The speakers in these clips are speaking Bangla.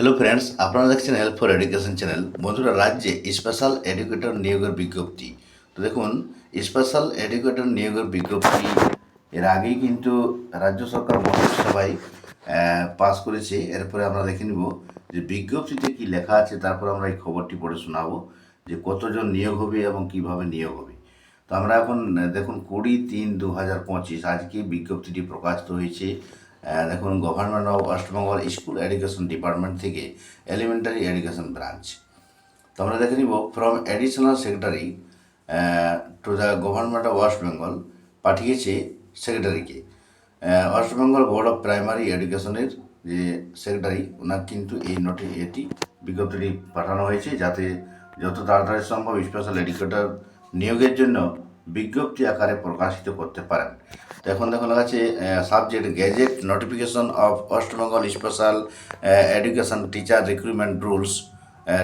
হ্যালো ফ্রেন্ডস আপনারা দেখছেন হেল্প ফর এডুকেশন চ্যানেল বন্ধুরা, রাজ্যে স্পেশাল এডুকেটর নিয়োগের বিজ্ঞপ্তি। তো দেখুন স্পেশাল এডুকেটর নিয়োগের বিজ্ঞপ্তি, এর আগেই কিন্তু রাজ্য সরকার মন্ত্রিসভায় পাস করেছে। এরপরে আমরা দেখে নিব যে বিজ্ঞপ্তিতে কি লেখা আছে, তারপর আমরা এই খবরটি পড়ে শোনাবো যে কতজন নিয়োগ হবে এবং কীভাবে নিয়োগ হবে। তো আমরা এখন, দেখুন, কুড়ি তিন দু হাজার পঁচিশ, আজকে বিজ্ঞপ্তিটি প্রকাশিত হয়েছে। দেখুন government of West Bengal school education department থেকে এলিমেন্টারি এডুকেশন ব্রাঞ্চ তো আমরা দেখে নিব from additional secretary to the government of West Bengal পাঠিয়েছে সেক্রেটারিকে West Bengal board of primary এডুকেশনের যে সেক্রেটারি ওনার কিন্তু এই নোটি এটি বিজ্ঞপ্তিটি পাঠানো হয়েছে, যাতে যত তাড়াতাড়ি সম্ভব স্পেশাল এডুকেটর নিয়োগের জন্য বিজ্ঞপ্তি আকারে প্রকাশিত করতে পারেন। এখন দেখুন আছে subject gazette notification of West Bengal special education teacher recruitment rules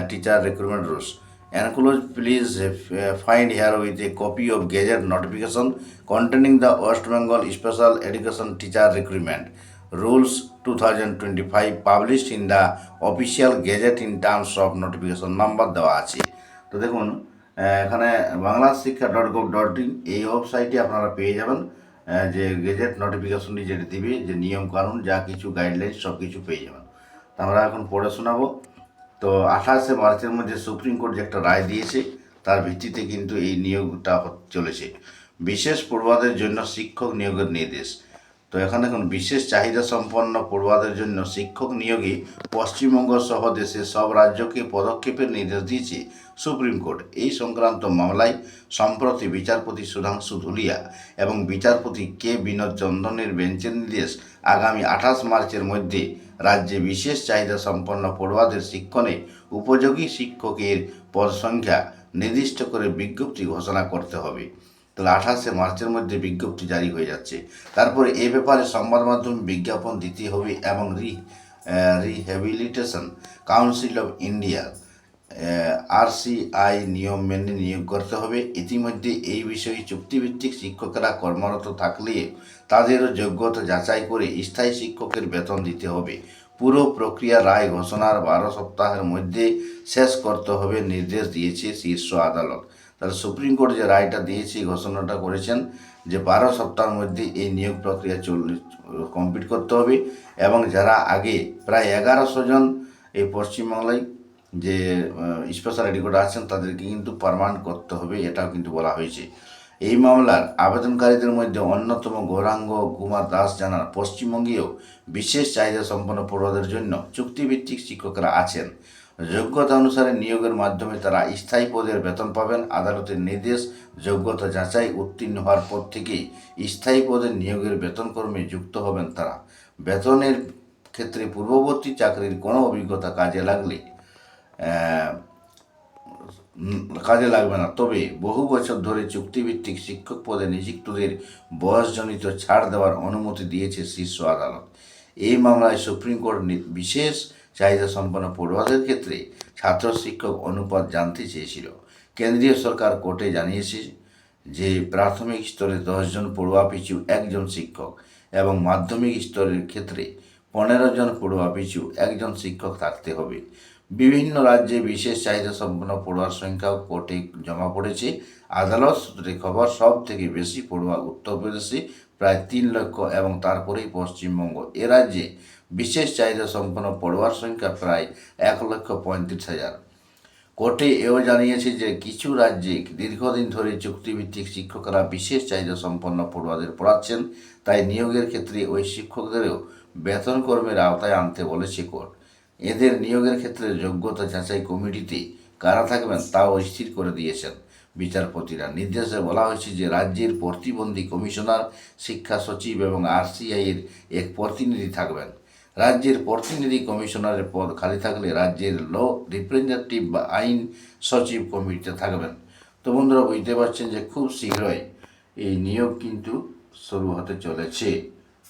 teacher recruitment rules enclose please find herewith a copy of gazette notification containing the West Bengal special education teacher recruitment rules two thousand twenty five published in the official gazette in terms of notification number দেওয়া আছে। তো দেখুন এখানে বাংলা শিক্ষা ডট গভ ডট ইন এই ওয়েবসাইটে আপনারা পেয়ে যাবেন যে গেজেট নোটিফিকেশনটি যেটা দিবে, যে নিয়ম কানুন, যা কিছু গাইডলাইন সব কিছু পেয়ে যাবেন। তো আমরা এখন পড়ে শোনাবো। তো আঠাশে মার্চের মধ্যে সুপ্রিম কোর্ট যে একটা রায় দিয়েছে, তার ভিত্তিতে কিন্তু এই নিয়োগটা চলেছে। বিশেষ পড়ুয়াদের জন্য শিক্ষক নিয়োগের নির্দেশ। তো এখানে বিশেষ চাহিদা সম্পন্ন পড়ুয়াদের জন্য শিক্ষক নিয়োগে পশ্চিমবঙ্গ সহ দেশের সব রাজ্যকে পদক্ষেপের নির্দেশ দিয়েছে সুপ্রিম কোর্ট। এই সংক্রান্ত মামলায় সম্প্রতি বিচারপতি সুধাংশু ধুলিয়া এবং বিচারপতি কে বিনোদ চন্দনের বেঞ্চের নির্দেশ আগামী আঠাশ মার্চের মধ্যে রাজ্যে বিশেষ চাহিদা সম্পন্ন পড়ুয়াদের শিক্ষণে উপযোগী শিক্ষকের পদ সংখ্যা নির্দিষ্ট করে বিজ্ঞপ্তি ঘোষণা করতে হবে। তাহলে আঠাশে মার্চের মধ্যে বিজ্ঞপ্তি জারি হয়ে যাচ্ছে। তারপরে এ ব্যাপারে সংবাদ মাধ্যমে বিজ্ঞাপন দিতে হবে এবং re rehabilitation council of India RCI নিয়ম মেনে নিয়োগ করতে হবে। ইতিমধ্যে এই বিষয়ে চুক্তিভিত্তিক শিক্ষকেরা কর্মরত থাকলে তাদেরও যোগ্যতা যাচাই করে স্থায়ী শিক্ষকের বেতন দিতে হবে। পুরো প্রক্রিয়া রায় ঘোষণার বারো সপ্তাহের মধ্যে শেষ করতে হবে নির্দেশ দিয়েছে শীর্ষ আদালত। তাহলে সুপ্রিম কোর্ট যে রায়টা দিয়েছে ঘোষণাটা করেছেন যে বারো সপ্তাহের মধ্যে এই নিয়োগ প্রক্রিয়া চল কমপ্লিট করতে হবে এবং যারা আগে প্রায় এগারোশো জন এই পশ্চিমবাংলায় যে স্পেশাল এডুকেটর আছেন, তাদেরকে কিন্তু পারমানেন্ট করতে হবে, এটাও কিন্তু বলা হয়েছে। এই মামলার আবেদনকারীদের মধ্যে অন্যতম গৌরাঙ্গ কুমার দাস জানান, পশ্চিমবঙ্গেও বিশেষ চাহিদা সম্পন্ন পড়ুয়াদের জন্য চুক্তিভিত্তিক শিক্ষকরা আছেন। যোগ্যতা অনুসারে নিয়োগের মাধ্যমে তারা স্থায়ী পদের বেতন পাবেন। আদালতের নির্দেশ, যোগ্যতা যাচাই উত্তীর্ণ হওয়ার পর থেকেই স্থায়ী পদের নিয়োগের বেতন কর্মে যুক্ত হবেন তারা। বেতনের ক্ষেত্রে পূর্ববর্তী চাকরির কোনো অভিজ্ঞতা কাজে লাগলে কাজে লাগবে না। তবে বহু বছর ধরে চুক্তিভিত্তিক শিক্ষক পদে নিযুক্তদের বয়সজনিত ছাড় দেওয়ার অনুমতি দিয়েছে শীর্ষ আদালত। এই মামলায় সুপ্রিম কোর্ট বিশেষ চাহিদা সম্পন্ন পড়ুয়াদের ক্ষেত্রে ছাত্র শিক্ষক অনুপাত জানতে চেয়েছিল। কেন্দ্রীয় সরকার কোর্টে জানিয়েছে যে, প্রাথমিক স্তরে দশজন পড়ুয়া পিছু একজন শিক্ষক এবং মাধ্যমিক স্তরের ক্ষেত্রে পনেরো জন পড়ুয়া পিছু একজন শিক্ষক থাকতে হবে। বিভিন্ন রাজ্যে বিশেষ চাহিদা সম্পন্ন পড়ুয়ার সংখ্যাও কোর্টে জমা পড়েছে। আদালত সূত্রে খবর সব থেকে বেশি পড়ুয়া উত্তরপ্রদেশে প্রায় তিন লক্ষ এবং তারপরেই পশ্চিমবঙ্গ। এ রাজ্যে বিশেষ চাহিদা সম্পন্ন পড়ুয়ার সংখ্যা প্রায় এক লক্ষ পঁয়ত্রিশ হাজার। কোর্টে এও জানিয়েছে যে কিছু রাজ্যে দীর্ঘদিন ধরে চুক্তিভিত্তিক শিক্ষকরা বিশেষ চাহিদা সম্পন্ন পড়ুয়াদের পড়াচ্ছেন, তাই নিয়োগের ক্ষেত্রে ওই শিক্ষকদেরও বেতন কর্মের আওতায় আনতে বলেছে কোর্ট। এদের নিয়োগের ক্ষেত্রে যোগ্যতা যাচাই কমিটিতে কারা থাকবেন তাও স্থির করে দিয়েছেন বিচারপতিরা। নির্দেশে বলা হয়েছে যে রাজ্যের প্রতিবন্ধী কমিশনার, শিক্ষা সচিব এবং আরসিআই এর এক প্রতিনিধি থাকবেন। রাজ্যের প্রতিনিধি কমিশনারের পদ খালি থাকলে রাজ্যের ল রিপ্রেজেন্টেটিভ বা আইন সচিব কমিটিতে থাকবেন। তো বন্ধুরা, বুঝতে পারছেন যে খুব শীঘ্রই এই নিয়োগ কিন্তু শুরু হতে চলেছে।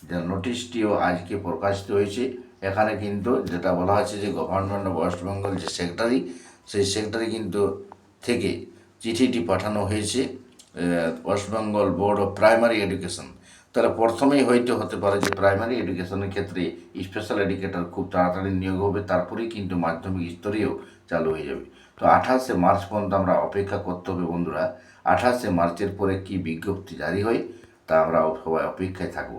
যার নোটিশটিও আজকে প্রকাশিত হয়েছে। এখানে কিন্তু যেটা বলা হচ্ছে যে গভর্নমেন্ট অফ ওয়েস্ট বেঙ্গল যে সেক্রেটারি, সেই সেক্রেটারি কিন্তু থেকে চিঠিটি পাঠানো হয়েছে West Bengal board of primary education. তাহলে প্রথমেই হয়তো হতে পারে যে প্রাইমারি এডুকেশনের ক্ষেত্রে স্পেশাল এডুকেটর খুব তাড়াতাড়ি নিয়োগ হবে, তারপরেই কিন্তু মাধ্যমিক স্তরেও চালু হয়ে যাবে। তো আঠাশে মার্চ পর্যন্ত আমরা অপেক্ষা করতে হবে বন্ধুরা। আঠাশে মার্চের পরে কি বিজ্ঞপ্তি জারি হয়, তা আমরা সবাই অপেক্ষায় থাকব।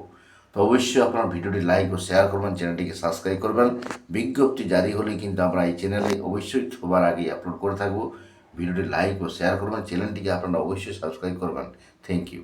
তো অবশ্যই আপনার ভিডিওটি লাইক ও শেয়ার করবেন, চ্যানেলটিকে সাবস্ক্রাইব করবেন। বিজ্ঞপ্তি জারি হলে কিন্তু আমরা এই চ্যানেলে অবশ্যই সবার আগে আপলোড করে থাকব। ভিডিওটি লাইক ও শেয়ার করবেন, চ্যানেলটিকে আপনারা অবশ্যই সাবস্ক্রাইব করবেন। Thank you